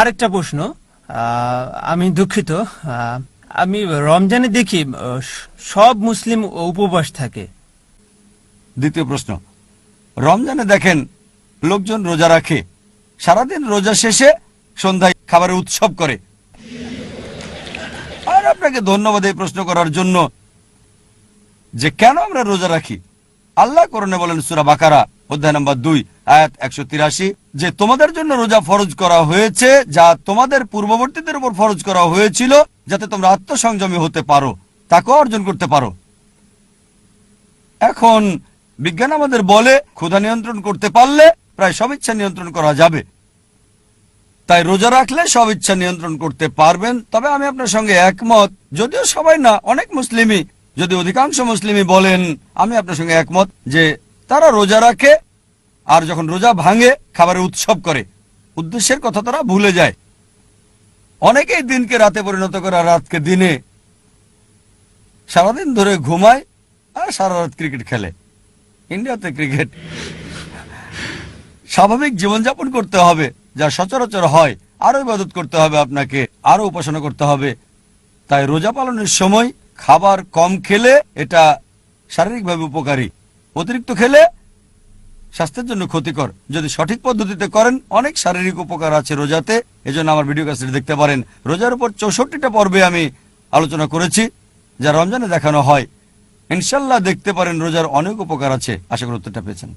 আরেকটা প্রশ্ন আমি দুঃখিত আমি রমজানে দেখি সব মুসলিম উপবাস থাকে। দ্বিতীয় প্রশ্ন, রমজানে দেখেন লোকজন রোজা রাখে, সারাদিন রোজা শেষে সন্ধ্যায় খাবারের উৎসব করে। আর আপনাকে ধন্যবাদ এই প্রশ্ন করার জন্য যে কেন আমরা রোজা রাখি? আল্লাহ করণে বলেন সুরা বাকারা, অধ্যায় নম্বর দুই আয়াত একশো তিরাশি, যে তোমাদের জন্য রোজা ফরজ করা হয়েছে, যা তোমাদের পূর্ববর্তীদের উপর ফরজ করা হয়েছিল, যাতে তোমরা আত্মসংযমী হতে পারো, তাকে অর্জন করতে পারো। এখন বিজ্ঞান আমাদের বলে, ক্ষুধা নিয়ন্ত্রণ করতে পারলে প্রায় সব ইচ্ছা নিয়ন্ত্রণ করা যাবে। তাই রোজা রাখলে সব ইচ্ছা নিয়ন্ত্রণ করতে পারবেন। তবে আমি আপনার সঙ্গে একমত, যদিও সবাই না, অনেক মুসলিমই, যদি অধিকাংশ মুসলিমই বলেন, আমি আপনার সঙ্গে একমত যে তারা রোজা রাখে আর যখন রোজা ভাঙে খাবারের উৎসব করে, উদ্দেশ্যের কথা তারা ভুলে যায়। অনেকেই দিনকে রাতে পরিণত করে আর রাতকে দিনে সারাদিন ধরে ঘুমায় আর সারা রাত ক্রিকেট খেলে। ইন্ডিয়াতে ক্রিকেট স্বাভাবিক জীবনযাপন করতে হবে, যা সচরাচর হয়। আরও ইবাদত করতে হবে আপনাকে আরও উপাসনা করতে হবে। তাই রোজা পালনের সময় খাবার কম খেলে এটা শারীরিকভাবে উপকারী। অতিরিক্ত খেলে স্বাস্থ্যের জন্য ক্ষতিকর। যদি সঠিক পদ্ধতিতে করেন, অনেক শারীরিক উপকার আছে রোজাতে। এজন্য আমার ভিডিও কাছে দেখতে পারেন। রোজার উপর চৌষট্টিটা পর্বে আমি আলোচনা করেছি, যা রমজানে দেখানো হয়। ইনশাল্লাহ দেখতে পারেন রোজার অনেক উপকার আছে। আশা করি উত্তরটা পেয়েছেন।